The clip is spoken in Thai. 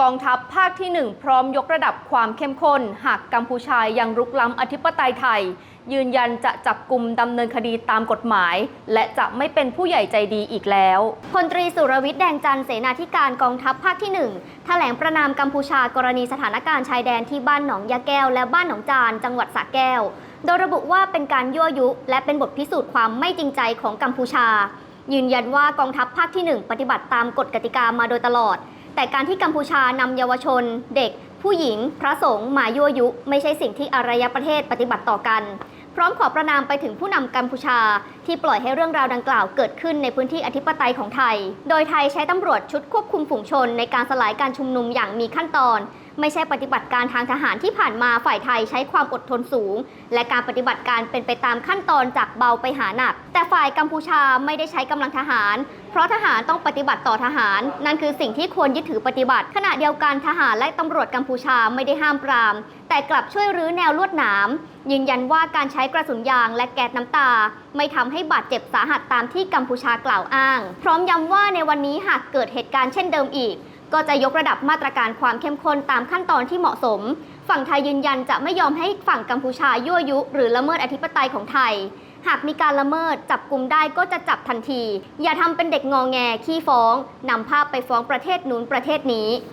กองทัพภาคที่ 1 พร้อมยกระดับความเข้มข้น หากกัมพูชายังรุกล้ำอธิปไตยไทย ยืนยันจะจับกลุ่มดำเนินคดีตามกฎหมาย และจะไม่เป็นผู้ใหญ่ใจดีอีกแล้วพลตรีสุรวิทย์แดงจันทร์เสนาธิการกองทัพภาคที่ 1 แถลงประนามกัมพูชากรณีสถานการณ์ชายแดนที่บ้านหนองยาแก้ว และบ้านหนองจานจังหวัดสระแก้ว โดยระบุว่าเป็นการยั่วยุ และเป็นบทพิสูจน์ความไม่จริงใจของกัมพูชา ยืนยันว่ากองทัพภาคที่ 1 ปฏิบัติตามกฎกติกามาโดยตลอด แต่การที่กัมพูชานำเยาวชน เด็ก ผู้หญิง พระสงฆ์มายั่วยุ ไม่ใช่สิ่งที่อารยประเทศปฏิบัติต่อกัน พร้อมขอประนามไปถึงผู้นำกัมพูชา ที่ปล่อยให้เรื่องราวดังกล่าวเกิดขึ้นในพื้นที่อธิปไตยของไทย โดยไทยใช้ตำรวจชุดควบคุมฝูงชนในการสลายการชุมนุมอย่างมีขั้นตอน ไม่ใช่ปฏิบัติการทางทหารที่ผ่านมาฝ่ายไทยใช้ความอดทนสูง และการปฏิบัติการเป็นไปตามขั้นตอนจากเบาไปหาหนัก แต่ฝ่ายกัมพูชาไม่ได้ใช้กำลังทหาร เพราะทหารต้องปฏิบัติต่อทหาร นั่นคือสิ่งที่ควรยึดถือปฏิบัติ ขณะเดียวกันทหารและตำรวจกัมพูชาไม่ได้ห้ามปราม แต่กลับช่วยรื้อแนวลวดหนามยืนยันว่าการใช้กระสุนยางและแก๊สน้ำตา ไม่ทำให้บาดเจ็บสาหัสตามที่กัมพูชากล่าวอ้าง พร้อมย้ำว่าในวันนี้หากเกิดเหตุการณ์เช่นเดิมอีก ก็จะยกระดับมาตรการความเข้มข้นตามขั้นตอนที่เหมาะสม ฝั่งไทยยืนยันจะไม่ยอมให้ฝั่งกัมพูชายั่วยุ หรือละเมิดอธิปไตยของไทย หากมีการละเมิดจับกลุ่มได้ก็จะจับทันที อย่าทำเป็นเด็กงอแงขี้ฟ้องนำภาพไปฟ้องประเทศนู้นประเทศนี้